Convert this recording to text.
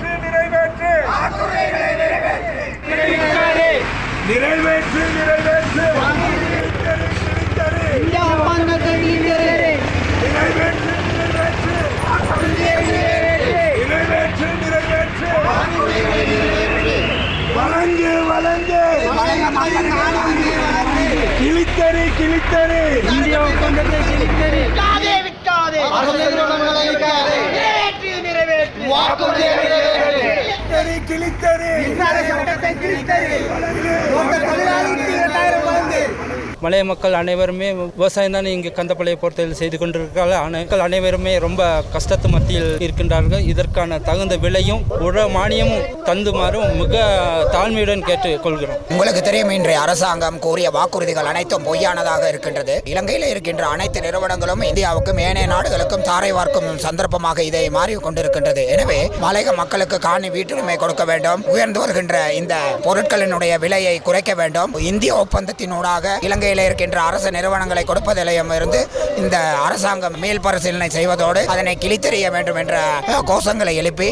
நிறைவேற்று. நிறைவேற்று. நிறைவேற்று நிறைவேற்று. வழங்கு வழங்கு. கிழித்தறி கிழித்தறி இந்திய ஒப்பந்தத்தை கிழித்தறி விட்டாதே விட்டாதே. நிறைவேற்று நிறைவேற்று. கிழித்தரு கிழித்தரு மலைய மக்கள் அனைவருமே விவசாயம் தான் இங்கு கந்தப்பளைய பொறுத்தவரை செய்து கொண்டிருக்கிறார்கள். மக்கள் அனைவருமே ரொம்ப கஷ்டத்து மத்தியில் இருக்கின்றார்கள். இதற்கான தகுந்த விலையும் உர மானியமும் தந்துமாறும் மிக தாழ்மையுடன் கேட்டுக் கொள்கிறோம் உங்களுக்கு தெரியும் இன்றைய அரசாங்கம் கூறிய வாக்குறுதிகள் அனைத்தும் பொய்யானதாக இருக்கின்றது. இலங்கையில் இருக்கின்ற அனைத்து நிறுவனங்களும் இந்தியாவுக்கும் ஏனைய நாடுகளுக்கும் தாரை வார்க்கும் சந்தர்ப்பமாக இதை மாறி கொண்டிருக்கின்றது எனவே மலையக மக்களுக்கு காணி வீட்டுரிமை கொடுக்க வேண்டும். உயர்ந்து வருகின்ற இந்த பொருட்களினுடைய விலையை குறைக்க வேண்டும். இந்திய ஒப்பந்தத்தினூடாக இலங்கை இலங்கையில் இருக்கின்ற அரசு நிறுவனங்களை கொடுப்பதிலையும் இருந்து இந்த அரசாங்கம் மேல் பரிசீலனை செய்வதோடு அதனை கிழித்தெறிய வேண்டும் என்ற கோஷங்களை எழுப்பி